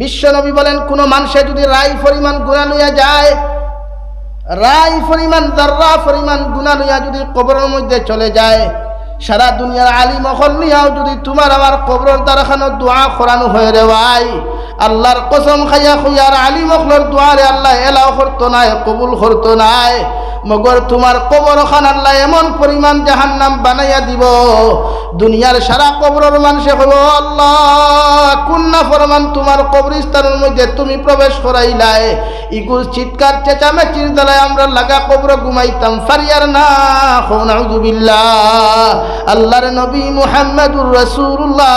বিশ্বনবী বলেন, কোন মানুষে যদি রায় পরিমাণ গুণা লইয়া যায়, রায় পরিমাণ, দার্রা পরিমাণ গুণা লইয়া যদি কবরের মধ্যে চলে যায়, সারা দুনিয়ার আলিম অকল নিয়াও যদি তোমার আমার কবরের দ্বারাখানো দোয়া করানো হয়ে রে ভাই আল্লাহর কসম খাইয়া খুইয়ার আলিম অকলর দোয়ারে আল্লাহ এলাও করতো নাই, কবুল করতো নাই। মগর তোমার কবর খান আল্লাহ এমন পরিমাণ জাহান নাম বানাইয়া দিব। দুনিয়ার সারা কবরের মানুষে হইব আল্লাহ। কুন্না ফরমান তোমার কবরস্থানের মধ্যে তুমি প্রবেশ করাইলাই। ইগুল চিৎকার, চেঁচামেচির দ্বারায় আমরা লাগা কবর ঘুমাইতাম। ফারিয়ার না হৌনাউজুবিল্লাহ আল্লাহর নবী মুহাম্মদুর রাসূলুল্লাহ।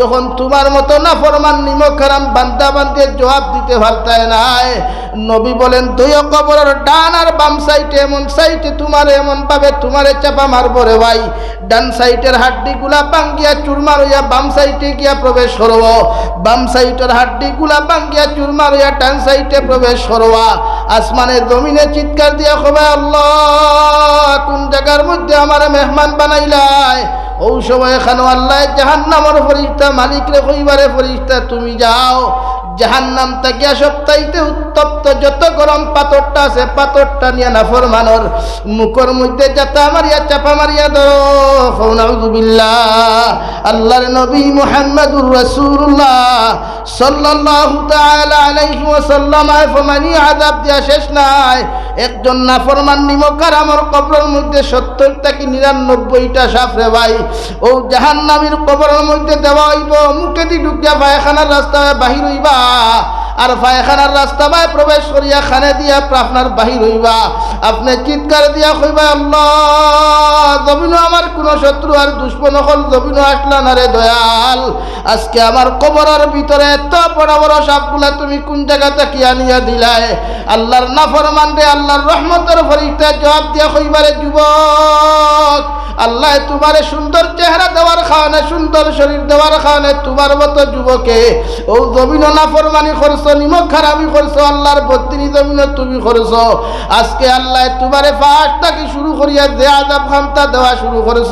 যখন তোমার মতো না ফরমান নিমক হারাম বান্দা বান্দিয়ে জবাব দিতে পারতায় নাই, নবী বলেন দুই কবরের ডান আর বাম সাইডে, এমন সাইডে তোমার এমন ভাবে তোমারে চাপা মারবো রে ভাই। ডান সাইডের হাড্ডি গুলা বাঙ্গিয়া চুরমার হইয়া বাম সাইডে গিয়া প্রবেশ করব। বাম সাইডের হাড্ডি গুলা বাঙ্গিয়া চুরমার হইয়া ডান সাইডে প্রবেশ করবা। আসমানের জমিনে চিৎকার দিয়া কবে আল্লাহ, কোন জায়গার মধ্যে আমার মেহমান বানাইলাই? ও সময় এখানে আল্লাহ জাহান্নামার ফরিস্তা মালিক রে কইবারে ফরিস্তা তুমি যাও। জাহান্নাম তাকিয়া সপ্তাহিতে উত্তপ্ত যত গরম পাথরটা আছে, পাথরটা নিয়ে না ফরমানোর। মুখর মধ্যে যাতা মারিয়া, চাপা মারিয়া ধরো। ফৌনাউজুবিল্লাহ আল্লাহর নবী মুহাম্মদুর রাসূলুল্লাহ সাল্লাল্লাহু তাআলা আলাইহি ওয়াসাল্লাম ফমানি আযাব দিয়া শেষ নাই। একজন নাফরমান নিমকার আমার কবরের মধ্যে সত্তর থেকে নিরানব্বইটা সাফ রে ভাই। ও জাহান্নামীর কবরের মধ্যে দেওয়া হইব। মুখে দি ঢুকিয়া পায়খানার রাস্তায় বাহির হইবা। আর পায়খানার রাস্তা বাই প্রবেশ করিয়া খানে দিয়া আপনার বাহির হইবা। আপনি চিৎকার দিয়া কইবা, আল্লাহ, জমিনও আমার কোনো শত্রু আর দুশ্মন হল, জমিনও আসলা না রে দয়াল। আজকে আমার কবরের ভিতরে এত বড় বড় সাপগুলা তুমি কোন জায়গা থেকে আনিয়া দিলাই আল্লাহর নাফরমান রে, আল্লাহর রহমতের ফরিস্তা জবাব দিয়া কইবারে যুবক আল্লাহ তোমারে সুন্দর চেহারা দেওয়ার খাওয়ানে সুন্দর শরীর দেওয়ার খাওয়ানে তোমার মতো যুবকে। ও জমিন নাফরমানি করছ, নিমক খারাপি করছ, আল্লাহর বত্রিনি জমিন তুমি করছ। আজকে আল্লাহ তোমারে ফাঁস থাকি শুরু করিয়া যে আজাব খামতা দেওয়া শুরু করছ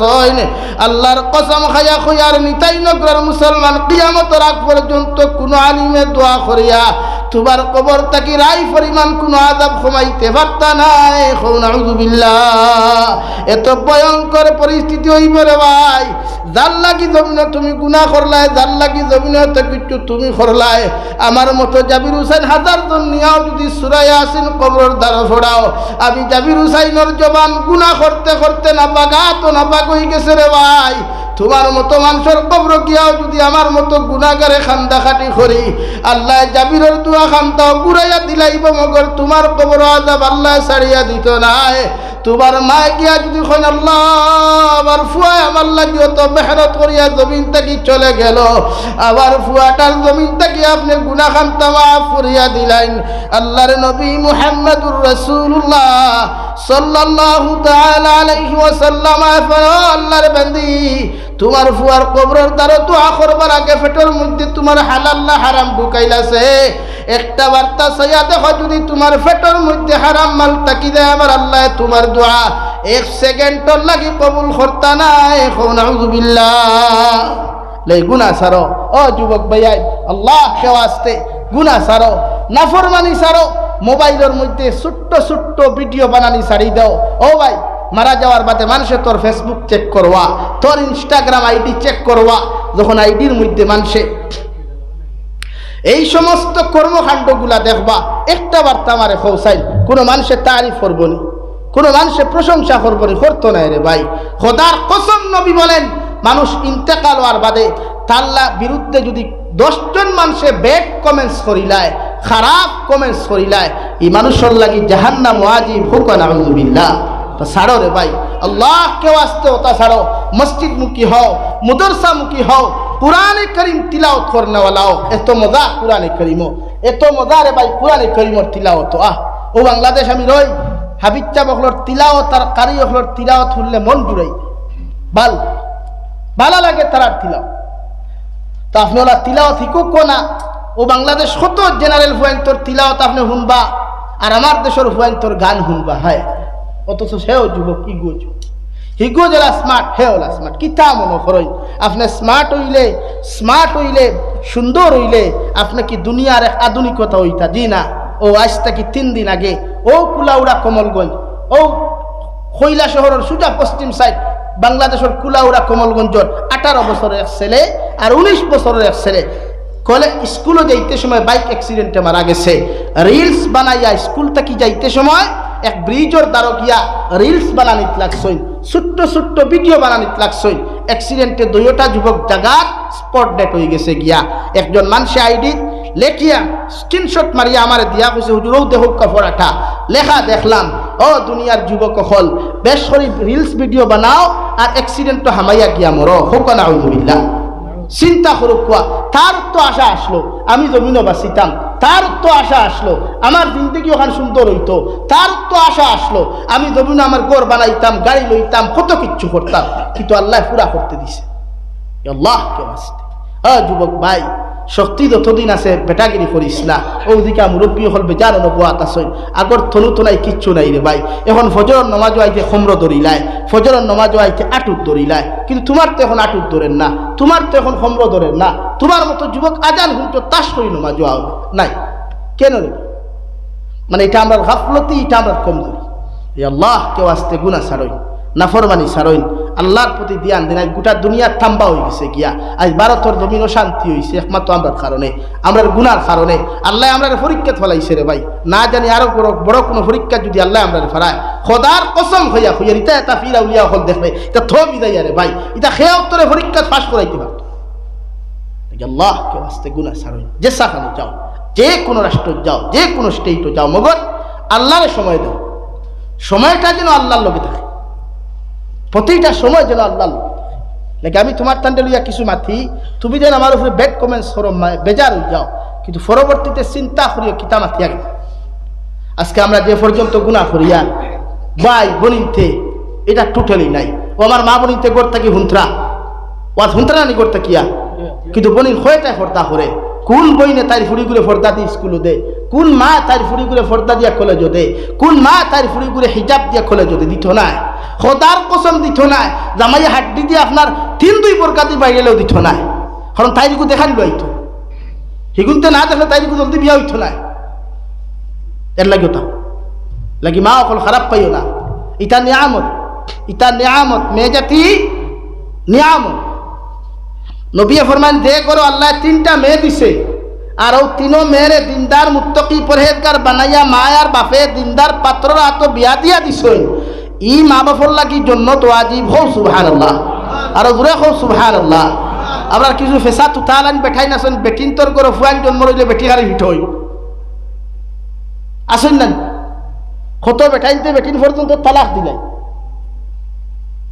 আল্লাহর কসম খাইয়া খুয়ার নিতাই নগরের মুসলমান কিয়ামতের আগ পর্যন্ত কোনো আলিমে দোয়া করিয়া তোমার কবর তাকি রাই পরিমাণ কোনো আজাব কমাইতে পারতা নাই। এত ভয়ঙ্কর পরিস্থিতি হইব রে ভাই। যার লাগি জমিন তুমি গুনাহ করলাই, যার লাগি জমিন তো তুমি করলাই। আমার মতো জাবির হুসাইন হাজার জন নিয়াও যদি সুরাই আসেন কবরের দ্বারা ফোড়াও আমি জাবির হুসাইনের জবান গুণা করতে করতে না পাগা তো না পাক হয়ে গেছে রে ভাই। তোমার মতো মানুষের কবর গিয়াও যদি আমার মতো গুণাগারে খান্দা খাটি করি, আল্লাহ জাবিরের দুয়া খান্দাও গুড়াইয়া দিলাইব মগর। তোমার কবর আজাব আল্লাহ ছাড়িয়া দিত নাই। তোমার মা গিয়া যদি খন আল্লাহ, আমার ফুয়ায় আমার লাগিও তো মেহনত করিয়া জমিন থেকে চলে গেল। আবার ফুয়াটার জমিন থেকে আপনি গুনা খান্ত মাফ করিয়া দিলাইন আল্লাহর নবী মুহাম্মদুর রাসূলুল্লাহ সাল্লাল্লাহু তাআলা আলাইহি ওয়াসাল্লাম আল্লাহর বান্দি, তোমার ফুয়ার কবরের দ্বারা দোয়া করবার আগে পেটের মধ্যে তোমার হালাল না হারাম ঢুকাইলাছে। একটা বার্তা সাইয়া দেখো, যদি তোমার পেটের মধ্যে হারাম মাল তাকি দেয় আমার আল্লাহ তোমার দোয়া এক সেকেন্ডর লাগি কবুল করতা না এখন আউযুবিল্লাহ লাই গুনাহ সারো ও যুবক ভাইয়াই আল্লাহ কেউ আসতে। গুনাহ সারো, নাফরমানি সারো, মোবাইলের মধ্যে ছোট্ট ছোট্ট ভিডিও বানানি সারি দাও। ও ভাই, মারা যাওয়ার বাদে মানুষে তোর ফেসবুক চেক করবা, তোর ইনস্টাগ্রাম আইডি চেক করবা, যখন আইডির মধ্যে মানুষে এই সমস্ত কর্মকাণ্ডগুলা দেখবা, একটা বার্তা আমারে খৌসাইল কোনো মানুষের তারিফ করব নি, কোনো মানুষের প্রশংসা করব নি, করতো না রে ভাই। খোদার কসম নবী বলেন, মানুষ ইন্তেকাল হওয়ার বাদে তাল্লা বিরুদ্ধে যদি দশজন মানুষে ব্যাড কমেন্টস করিলায়, খারাপ কমেন্টস করিলায়। এই মানুষের লাগি জাহান্নাম ওয়াজিব হুকান আউযুবিল্লাহ তো ছাড়ো রে ভাই আল্লাহ কেউ আসতে ওটা ছাড়ো। মসজিদ মুখী হও মুদরসা মুখী হও, কোরআনে করিম তিলাওত করনেওয়ালাও এত মজা কোরআনে করিম এত মজা রে ভাই, কোরআনে করিমর তিলাওত আহ, ও বাংলাদেশ আমি রই। হাবিচ্চা বকলর তিলাও তার কারি অকলর তিলাও তুললে মন জুড়াই। ভালো ভালো লাগে তারার তিলাও তো আপনি ওলা তিলাও থিকুক না? ও বাংলাদেশ কত জেনারেল হুয়াইন্তর তিলাও তো আপনি শুনবা? আর আমার দেশের হুয়াইন্তর গান শুনবা, হয়। অথচ সেও যুবক কি গুজ হিগো জেলা স্মার্ট হে ওলা স্মার্ট কিতা মনে করই? আপনি স্মার্ট হইলে স্মার্ট হইলে, সুন্দর হইলে, আপনি কি দুনিয়ার আধুনিকতা হইতা? জি না। ও আজ থেকে তিন দিন আগে, ও কুলাউড়া কমলগঞ্জ, ও খৈলা শহরের সুজা পশ্চিম সাইড বাংলাদেশের কুলাউড়া কমলগঞ্জর আঠারো বছরের এক ছেলে আর উনিশ বছরের এক ছেলে। কলে স্কুলে যাইতে সময় বাইক অ্যাক্সিডেন্টে মারা গেছে। রিলস বানাইয়া স্কুল থেকে যাইতে সময় এক ব্রিজর দ্বারকিয়া রিলস বানানিত লাগছই ছোট্ট ছোট্ট ভিডিও বানানিত লাগছই অ্যাক্সিডেন্টে দুইটা যুবক জাগাত স্পট ডেট হয়ে গেছে গিয়া। একজন মানুষে আইডি লেখিয়া স্ক্রিনশট মারিয়া আমার দিয়া কইছে হুজুরও দেহ কাপড়াটা লেখা দেখলাম ও দুনিয়ার যুবক হল বেশ করে রিলস ভিডিও বানাও আর অ্যাক্সিডেন্ট হামাইয়া গিয়া মরো। হোক না চিন্তা করুক কোয়া তার তো আশা আসলো। আমি জমিনও বাঁচিতাম তার তো আশা আসলো, আমার জিন্দগি ওখানে সুন্দর হইতো। তার তো আশা আসলো, আমি ধরুন আমার গড় বানাইতাম, গাড়ি লইতাম, কত কিচ্ছু করতাম, কিন্তু আল্লাহ পুরা করতে দিছে। আল্লাহ কে বাঁচতে। আ, যুবক ভাই শক্তি যতদিন আছে, বেটাগিরি করিস না। ওদিকে মুরব্বী হল বেজার নবাত আসই আগর থলু থনাই কিচ্ছু নাই রে ভাই। এখন ফজরের নমাজও আইতে খমর দরিলায় ফজরের নমাজও আইতে আটুত দরিলায় কিন্তু তোমার তো এখন আটুত ধরেন না তোমার তো এখন খমর ধরেন না। তোমার মতো যুবক আজান হুঁটো তাস করি নমাজও আও নাই। কেন রে? মানে এটা আমরা গাফলতি, এটা আমরা কমজোরি আল্লাহ, কেউ আসতে গুণা সারই নাফরমানি সারইন আল্লাহর প্রতি ধ্যান দিন, আজ গোটা দুনিয়ার থাম্বা হয়ে গেছে গিয়া। আজ ভারতের জমিনও শান্তি হয়েছে একমাত্র আমরার কারণে, আমরার গুনার কারণে। আল্লাহ আমরা পরীক্ষা ফেলাইছে রে ভাই। না জানি আরও বড় বড় কোনো পরীক্ষা যদি আল্লাহ আমরা ফেরায় খোদার কসম হইয়া হইয়া, ইতা এটা ফিরা উলিয়া হল দেখবে এটা থ বিদায় রে ভাই। এটা খেয়ে উত্তরে পরীক্ষা পাশ করাইতে পারতো। আল্লাহ, কেউ আসতে গুণা সারইন যে সাখানে যাও, যে কোনো রাষ্ট্র যাও, যে কোনো স্টেটও যাও, মগর আল্লাহর সময় দাও। সময়টা যেন আল্লাহর লগে থাকে। প্রতিটা সময় যেন আল্লাহ নাকি আমি তোমার তান্ডে লইয়া কিছু মাথি, তুমি যেন আমার উপরে ব্যাড কমেন্টস করো বেজার হয়ে যাও। কিন্তু পরবর্তীতে চিন্তা করিও কিতা মাথি আগে। আজকে আমরা যে পর্যন্ত গুণা করিয়া বাই বনিতে এটা টোটালি নাই। ও আমার মা বনিতে গড় থাকি হুন্ত্রা? ও হুন্ত্রা নি গড় থাকিয়া কিন্তু বনির হয়েটা ফর্দা করে। কোন বইনে তাই করে ফর্দা দিয়ে স্কুলে দে। কোন মা ফুড়ি করে ফর্দা দিয়া কলেজ দে। কোন মা ফুড়ি করে হিজাব দিয়া কলেজ দে। দিত না খোদার কসম দিত না জামাই হাড্ডি দিয়ে আপনার তিন দুই প্রকার দিয়ে বাইরেলেও দিত না কারণ তাইরিকু দেখান লইতো হিগুনতে না দেখলে তাইরিকু জলদি বিয়া হইতো না এর লাগে ওটা। লাগি মা অকল খারাপ পাইও না। ইটা নিয়ামত। ইটা নিয়ামত। মেয়ে জাতি নিয়ামত। নবিয়ে ফরমান দে করো, আল্লাহ তিনটা মেয়ে দিছে। আর ও তিনো মেয়েরে দিনদার, মুত্তকি, পরহেজগার বানাইয়া মায়ার বাপে দিনদার পাত্ররা তো বিয়া দিয়া দিছই ই মা বাপর লাগি জন্য তো আজিব হও সুবহান আল্লাহ আর জোরে হও সুবহান আল্লাহ আমরা কিছু ফেসা তুতালান বেঠাই নাছেন বেটিন তোর করে ফুয়ান জন্ম রইলে বেটি হারি হিট হই। আসেন না কত বেটাইনতে বেটিন পর্যন্ত তালাক দিলাই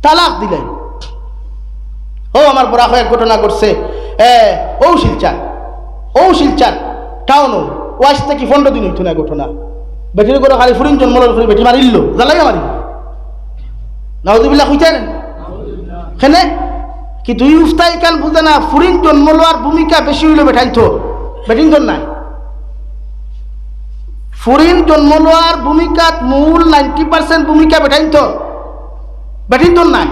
তালাক দিলাই ও আমার বড়া হয়ে ঘটনা ঘটছে। এ, ও শিলচার ও শিলচার টাউন ও। আজ থেকে পনেরো দিন হইতো না ঘটনা। বেটির করে খালি ফুরিন জন্ম করে বেটি মারিল জ্বালাই মারি নাউজুবিল্লাহ হইতেন হেনে কি দুই উফতাই কাল বুঝে না, ফুরিন জন্ম ভূমিকা বেশি হইল বেটাই তো। বেটিন জন নাই। ফুরিন জন্ম লওয়ার ভূমিকাত মূল নাইনটি পার্সেন্ট ভূমিকা বেটাইন তো। বেটিন জন নাই।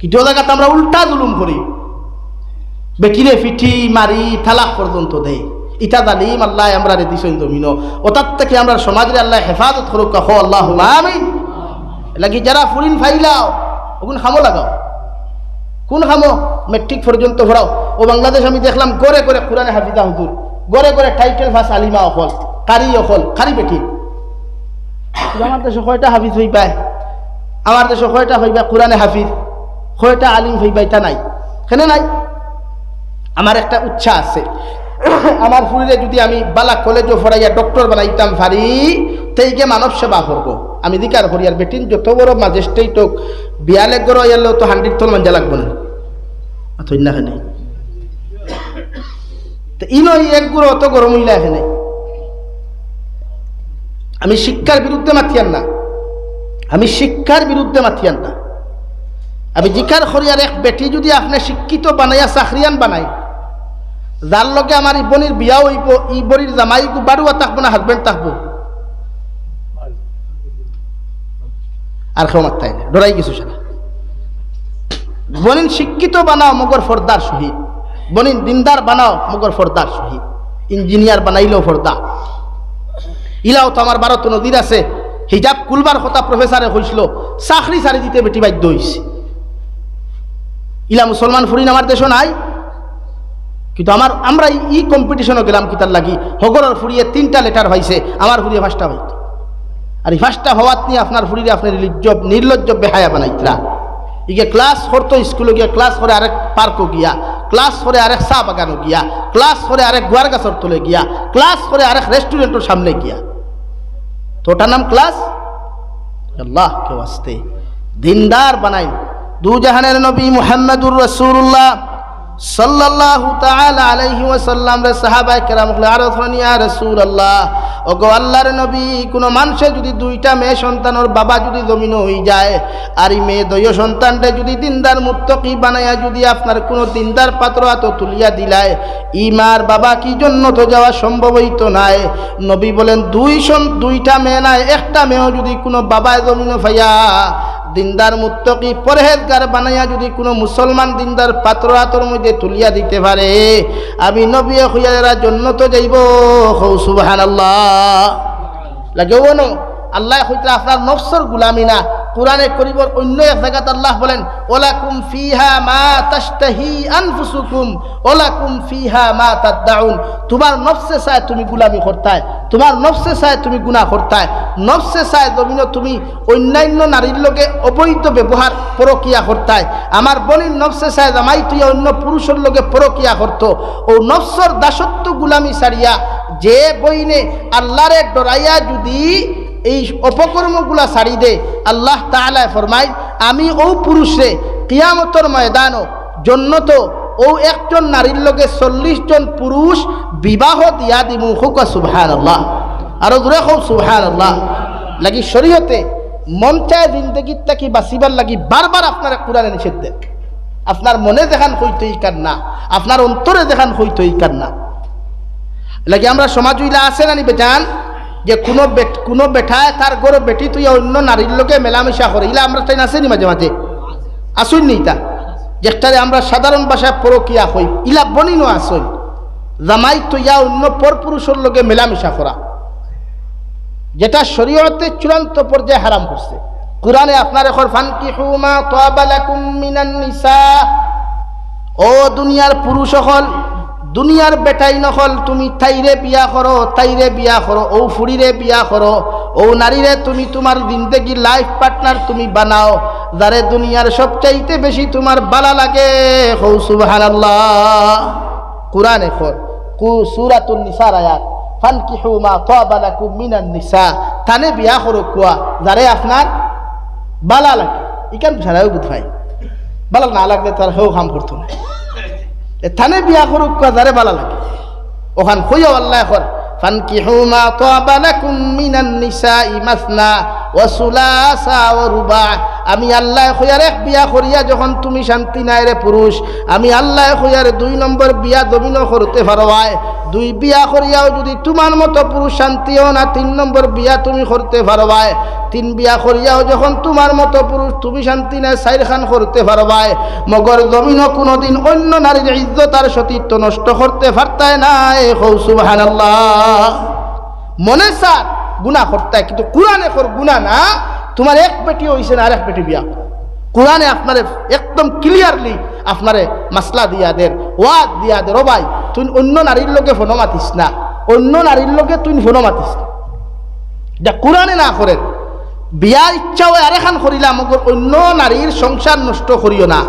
কিন্তু জায়গাতে আমরা উল্টা জুলুম করি। বেটিরে ফিঠি মারি থালাক পর্যন্ত দেয় ইটা দালিম আল্লাহ আমরা রে দিছেন জমিন। ও তার থেকে আমরা সমাজের আল্লাহ হেফাজত করুক কাহ আল্লাহ আমি লাগি যারা ফুরিন ফাইলাও ওগুন খামো লাগাও। কোন খামো? মেট্রিক পর্যন্ত ভরাও ও বাংলাদেশ আমি দেখলাম গড়ে গড়ে কোরআনে হাফিজা হুজুর গড়ে গড়ে টাইটেল ফাস আলিমা অকল কারি অকল কারি বেটি আমার দেশে কয়টা হাফিজ হই পায়? আমার দেশে কয়টা হইবা কোরআনে হাফিজ। কয়টা আলিম হইবা এটা নাই। কেন নাই? আমার একটা উচ্ছা আছে। আমার ফুরিলে যদি আমি বালা কলেজও ফরাইয়া ডক্টর বানাইতাম পারি তেইকে মানব সেবা করব। আমি দিকার করি আর বেটিন যত বড় মাজেস্টেই তোক বিয়ালে গড় এলেও তো হান্ড্রেড তল মাঞ্জা লাগবো না। না এখানে তো ইনো এক গুড়ো অত গরম হইলা এখানে আমি শিক্ষার বিরুদ্ধে মাথিয়ান না। আমি শিক্ষার বিরুদ্ধে মাথিয়ান না। আমি জিকার খরিয়ার এক বেটি যদি আপনি শিক্ষিত বানাইয়া চাকরিয়ান বানাই যার লগে আমার ইবনির বিয়া হইব ইবনির জামাই বাড়ুয়া থাকব না হাজবেন্ড থাকব আর কেউ মাত্রাই না ডরাই কিছু সারা বনিন শিক্ষিত বানাও মগর ফর্দার শহীদ বনিন দিনদার বানাও মগর ফর্দার শহীদ ইঞ্জিনিয়ার বানাইলেও ফর্দা ইলাও তো আমার ভারত নদীর আছে, হিজাব কুলবার কথা প্রফেসরে হয়েছিল চাকরি সারি দিতে বেটি বাধ্য হয়েছে ইলা মুসলমান ফুরিন আমার দেশও নাই। কিন্তু আমার আমরা ই কম্পিটিশনও গেলাম কিতার লাগি। হগরের ফুরিয়ে তিনটা লেটার হয়েছে আমার ফুরিয়ে ফার্স্টটা হইতো। আর এই ফার্স্টটা হওয়াত নিয়ে আপনার ফুরিয়ে আপনার নির্লজ্জ নির্লজ্জ বেহায়া বানাইতরা। ইগে ক্লাস করতো স্কুলে গিয়া ক্লাস করে আরেক পার্কও গিয়া ক্লাস করে আরেক চা বাগানও গিয়া ক্লাস করে আরেক গুয়ার গাছর তলে গিয়া ক্লাস করে আরেক রেস্টুরেন্টের সামনে গিয়া। তো ওটার নাম ক্লাস আল্লাহ, কেউ আসতে। দিনদার বানাই দু জাহানের নবী মুহাম্মদুর রসুল্লাহ ওয়াসাল্লাম রে নবী, কোন যদি দুইটা বাবা যদি যায়, আর মেয়ে সন্তানটা যদি দিনদার যদি আপনার কোনো দিনদার পাত্র এত তুলিয়া দিলায় ইমার বাবা কি জন্য তো যাওয়া সম্ভব হইতো নাই? নবী বলেন, দুই দুইটা মেয়ে নাই, একটা মেয়েও যদি কোনো বাবায় জমিন ফাইয়া দিনদার মুত্তকি পরহেজগার বানাইয়া যদি কোনো মুসলমান দিনদার পাত্র হাতর মধ্যে তুলিয়া দিতে পারে, আমি নবী হুইয়ারা জন্য তো যাইব। হৌ সুবাহান আল্লাহ লাগেও ও আল্লাহ হইতে আপনার নফসর গুলামি না। কোরআনে করিবর অন্য এক জায়গাত আল্লাহ বলেন, ওলাকুম ফিহা মা তাশতাহি আনফুসুকুম, ওলাকুম ফিহা মা তাদদাউন। তোমার নফসে চায় তুমি গুলামি করতায়, তোমার নফসে চায় তুমি গুনাহ করতায়, নফসে চায় জমিন তুমি অন্যান্য নারীর লগে অবৈধ ব্যবহার, পরকিয়া করতায়। আমার বনির নফসে চায় জামাই তুই অন্য পুরুষের লগে পরকিয়া করত। ও নফসর দাসত্ব গুলামি সারিয়া যে বইনে আল্লাহরে ডরাইয়া যদি এই অপকর্মগুলা ছাড়ি দে। আল্লাহ তালায় ফরমাই আমি ও পুরুষে কিয়ামতর ময়দানও জন্য তো ও একজন নারীর লগে চল্লিশ জন পুরুষ বিবাহ দিয়া দিমু। হুকা সুবহান আল্লাহ আরও দূরে হোক সুবহান আল্লাহ লাগি শরীয়তে মন চায় জিন্দগির তাকি বাঁচিবার লাগি বারবার আপনারা কোরআনে নিষেধ দেন। আপনার মনে দেখান হইতো এই কার না আপনার অন্তরে দেখান হইতো এই কার না লাগে আমরা সমাজ উইলা আছে না নি বেটান যে কোনো কোনো বেঠায় তার গরো বেটি তুই অন্য নারীর লোকে মেলামেশা করে। ইলা আমরা তাই আছে নি মাঝে মাঝে। আসুন নি তা যেটারে আমরা সাধারণ ভাষায় পরকিয়া হই। ইলা বনিনো আসুন জামাই তো ইয়া অন্য পর পুরুষের লোকে মেলামেশা করা। যেটা শরীয়তে চূড়ান্ত পর্যায়ে হারাম করছে। কোরআনে আপনার এখন ফানকি হুমা তোয়াবালাকুম মিনান নিসা। ও দুনিয়ার পুরুষ হল দুনিয়ার বেটাই নহল, তুমি তাইরে বিয়া করো তাইরে বিয়া করো ও ফুরিরে বিয়া করো ও নারীরে তুমি তোমার জিন্দগি লাইফ পার্টনার তুমি বানাও যারে দুনিয়ার সবচাইতে বেশি তোমার বালা লাগে, হৌ সুবহান কোরআন এখন, কু সুরাতুন নিসার আয়াত, ফানকিহু মা তাবা লাকুম মিনান নিসা, তানে বিয়া করো কুয়া যারে আপনার বালা লাগে। ইকান ছাড়াও বুধ ভাই বালা না লাগলে তার হেউ কাম করতো না। থানে বিয়া করুক কাজারে বালা লাগে। ওখান খুঁজো আল্লাহ এখন, ফানকিহু মা তাবা লাকুম মিনান আমি আল্লাহ খয়ার এক বিয়া করিয়া যখন তুমি শান্তি নাই রে পুরুষ, আমি আল্লাহ খয়ার দুই নম্বর বিয়া দমিন করতে পারবাই দুই বিয়া করিয়াও যদি তোমার মতো পুরুষ শান্তিও না, তিন নম্বর বিয়া তুমি করতে পারবাই তিন বিয়া করিয়াও যখন তোমার মতো পুরুষ তুমি শান্তি নাই সাইর খান করতে পারবাই মগর জমিনও কোনোদিন অন্য নারীর ইজ্জত আর সতীত্ব নষ্ট করতে পারতায় নাই। হৌ সুবাহান মনে সার গুণা করতায় কিন্তু কোরআনে কর গুণা না, তোমার এক বেটি হয়েছে না আর এক বেটি বিয়া। কোরআনে আপনারে একদম ক্লিয়ারলি আপনারে মাসলা দিয়া দের ওয়াদ দিয়া দের ও ভাই, তুই অন্য নারীর লোকে ফোনো মাতিস না, অন্য নারীর লোকে তুই ফোনো মাতিস না। কোরআনে না করেন। বিয়ার ইচ্ছা হয় আরেখান করিলাম অন্য নারীর সংসার নষ্ট করিও না।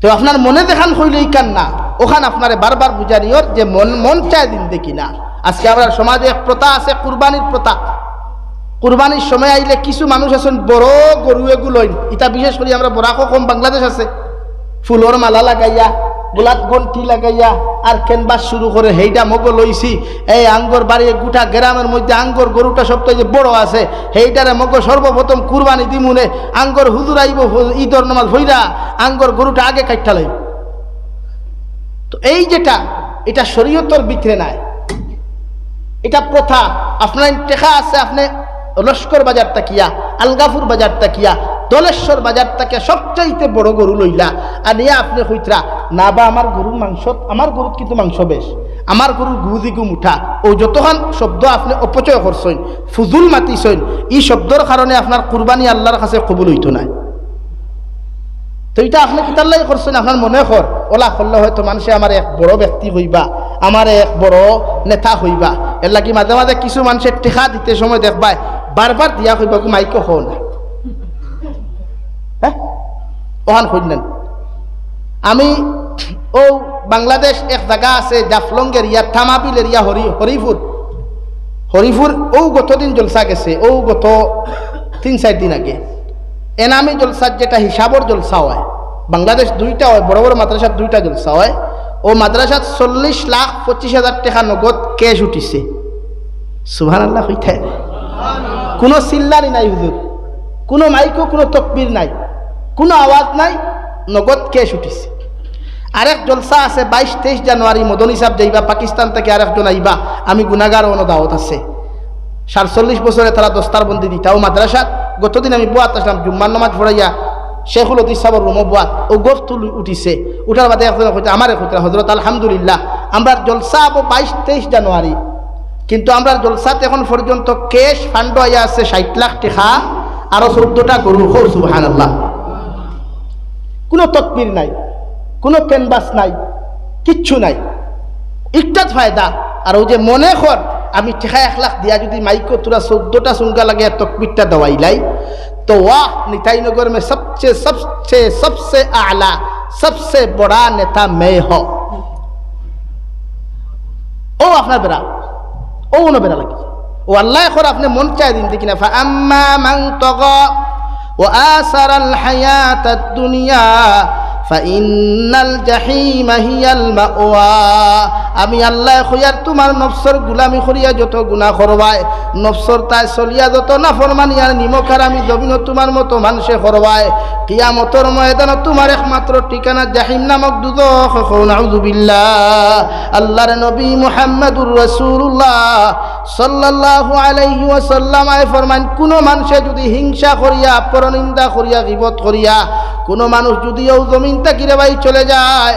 তো আপনার মনে দেখান হইলে কান না ওখান আপনারে বারবার বুঝানিওর যে মন মন চায় দিন দেখি না। আজকে আমরা সমাজে এক প্রথা আছে, কুরবানির প্রথা। কুরবানির সময় আইলে কিছু মানুষ আছেন, বড় গরু এগুলো ইটা বিশেষ করে আমরা বরাকো কম, বাংলাদেশ আছে। ফুলর মালা লাগাইয়া, গোলাপ গন্টি লাগাইয়া, আর কেনবাস শুরু করে হেইটা মগো লইছি। এই আঙ্গর বাড়ি গোটা গ্রামের মধ্যে আঙ্গর গরুটা সবচেয়ে যে বড় আছে হেইটারে মগো সর্বপ্রথম কুরবানি দিমুনে আঙ্গর হুজুর আইব, ঈদর নামাজ হইরা আঙ্গর গরুটা আগে কাটটা লইব। তো এই যেটা, এটা শরীয়তর বিক্রে নাই। এটা প্রথা। আপনার টেকা আছে, আপনি লস্কর বাজার তাকিয়া, আলগাফুর বাজার তাকিয়া, দলেশ্বর বাজার তাকিয়া, সবচাইতে বড় গরু লইলা। আর নিয়ে আপনি হইতরা না বা আমার গরুর মাংস আমার গরুর কিন্তু মাংস বেশ। আমার গরুর গুদি গুম উঠা ও যতক্ষণ শব্দ আপনি অপচয় করছেন, ফুজুল মাতিছেন এই শব্দর কারণে আপনার কুরবানি আল্লাহর কাছে কবুল হইতো না তো এটা আপনি কিতাল্লাই করছেন, আপনার মনে কর ওলা করলে হয়তো মানুষে আমার এক বড় ব্যক্তি হইবা। আমার এক বড় নেতা হইবা। এর লাগি মাঝে মাঝে কিছু মানুষের টেকা দিতে সময় দেখবাই বারবার দিয়া হইবা গো মাইকে হো না। হ্যাঁ? ওহান হইলেন আমি, ও বাংলাদেশ এক জায়গা আছে জাফলং এরিয়া থামাবিল এরিয়া হরি হরিপুর হরিপুর ও গত দিন জলসা গেছে ও গত তিন, চার দিন আগে। এনামি জলসার যেটা হিসাবর জলসা হয়। বাংলাদেশ দুইটা হয়, বড় বড় মাদ্রাসার দুইটা জলসা হয়। ও মাদ্রাসাত চল্লিশ লাখ পঁচিশ হাজার টাকা নগদ কেশ উঠিছে। সুভান আল্লাহ হইতে কোনো চিল্লারি নাই হুজুর। কোনো মাইকো, কোনো তকবির নাই। কোনো আওয়াজ নাই, নগদ কেশ উঠিছে। আরেক জলসা আছে, বাইশ তেইশ জানুয়ারি, মদন হিসাব যাইবা, পাকিস্তান থেকে আরেকজন আইবা। আমি গুনাগার অনু দাওয়াত আছে। সাতচল্লিশ বছরে তারা দস্তার বন্দি দিতাও মাদ্রাসাত গতদিন আমি বুয়াত আসলাম জুম্মান নামাজ পড়াইয়া শেখুল অতি সাবর রুম বুয়াত ও গোফ তুল উঠিছে। উঠার বাদে একজন কইতে আমার কইতে হজরত আলহামদুলিল্লাহ, আমরা জলসা আবো বাইশ তেইশ জানুয়ারি। কিন্তু আমরা জলসাত এখন পর্যন্ত কেশ ফান্ড আইয়া আছে ষাট লাখ টাকা আরও চোদ্দটা গরু। হো সুবাহান আল্লাহ কোনো তকবির নাই, কোনো ক্যানভাস নাই, কিচ্ছু নাই। ইকটাত ফায়দা, আর ওই যে মনে কর, আমি ঠেকা এক লাখ দিয়া যদি মাইকো তোরা চোদ্দটা চুঙ্গা লাগে, তকবিরটা দওয়াইলাই तो वाह निताई नगर में सबसे सबसे सबसे आला सबसे बड़ा नेता मैं हो ও আপনার বেড়া ও না বেড়া লাগে ও আল্লাহ এখন আপনি মন চাই দিন দেখি না আম্মা মান তগা ও আসারাল হায়াত দুনিয়া ফাইনাল জাহিমা হিয়াল মাওয়া আমি আল্লাহ খইয়ার তোমার নফসর গুলামি করিয়া যত গুনাহ করবায় নফসর তাই চলিয়া যত নাফরমানি আর নিমখার আমি জমিন তোমার মতো মানুষে করবায় কিয়ামতর ময়দান তোমার একমাত্র ঠিকানা জাহিম নামক নাউযুবিল্লাহ আল্লাহর নবী মুহাম্মদুর রাসূলুল্লাহ সাল্লাল্লাহু আলাইহি ওয়াসাল্লাম আয় ফরমান, কোন মানুষে যদি হিংসা করিয়া, পরনিন্দা করিয়া, গিবত করিয়া, কোনো মানুষ যদিও জমিন তাকিরে ভাই চলে যায়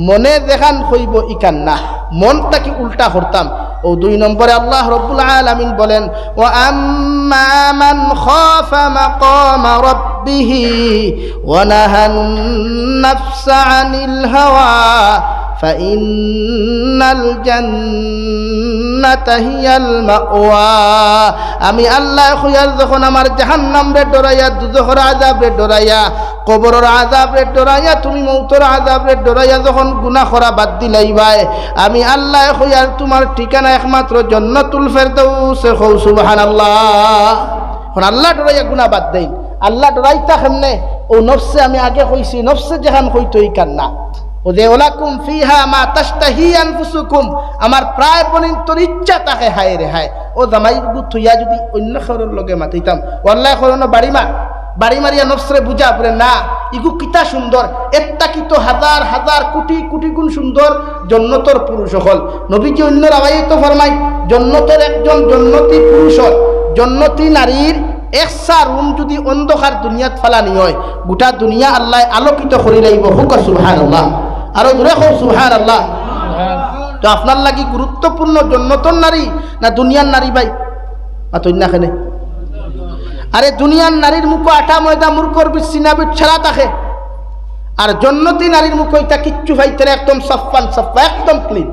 মনে দেখান হইব ইকান না মনটাকে উল্টা করতাম? ও দুই নম্বরে আল্লাহ রব্বুল আলমিন বলেন ও আম্মা মান খাফা ফাইন্নাল জান্নাতা হিয়াল মাওয়া। আমি আল্লাহ খুয়ার যখন আমার জাহান্নাম রে ডরাইয়া, দুজহর আযাব রে ডরাইয়া, কবরের আযাব রে ডরাইয়া, তুমি মৌতর আযাব রে ডরাইয়া যখন গুনাহ করা বাদ দিলাইবাই আমি আল্লাহ খুয়ার তোমার ঠিকানা একমাত্র জান্নাতুল ফেরদাউস হও, সুবহানাল্লাহ। এখন আল্লাহ ডরাইয়া গুনাহ বাদ দেই। আল্লাহ ডরাইতা কেমনে? ও নফসে আমি আগে কইছি, নফসে যেখান কইতো এই কান্না ও যে ওলাকুম ফিহা মা তাস্তাহি আনফুসুকুম। আমার প্রায় পনিন তোর ইচ্ছা তাকে হায় রে হায়। ও জামাই থইয়া যদি অন্য খবরের লগে মাতিতাম। ওয়াল্লাহ খরনো বাড়ি মা বাড়ি মারিয়া নফসরে বুঝা পরে না, ইগু কিতা সুন্দর। একটা কি তো হাজার হাজার কোটি কোটি গুণ সুন্দর জন্নতর পুরুষ হল। নবীজি অন্য রাবাই তো ফরমাই জন্নতর একজন জন্নতি পুরুষ হল। জন্নতি নারীর একসা রুম যদি অন্ধকার দুনিয়াত ফালানি হয়, গোটা দুনিয়া আল্লাহ আলোকিত করে লাগিব হুক সুহান আরও দূরে হোক সুহান আল্লাহ তো আপনার লাগি গুরুত্বপূর্ণ জন্নতর নারী না দুনিয়ার নারী ভাই? মাতই না খেনে আরে দুনিয়ার নারীর মুখ আঠা ময়দা মূর্খর বিচ্ছিন্নাবিট ছাড়া থাকে। আর জন্নতি নারীর মুখ ওইটা কিচ্ছু ভাইতে একদম সফান, সফা, একদম ক্লিন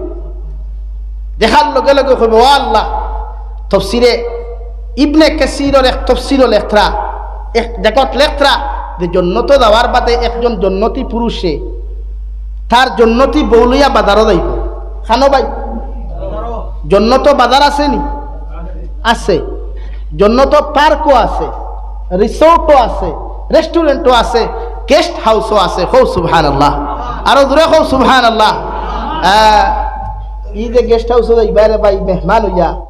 দেখার লগে লগে কইব, ও আল্লাহ, তফসিরে ইবনে কাসিরর এক তফসির লেখরা। এক দেখত লেখরা যে জন্নত দেওয়ার বাদে একজন জন্নতি পুরুষে তার জন্নতি বৌলিয়া বাজারও যাইব। খানো ভাই? জন্নত বাজার আছে নি? আছে। জন্নত পার্কও আছে, রিসোর্টও আছে, রেস্টুরেন্টও আছে, গেস্ট হাউসও আছে। হৌ সুবহান আল্লাহ আরও দূরে হৌ সুবহান আল্লাহ ই যে গেস্ট হাউসও যাইবারে ভাই, মেহমান হইয়া।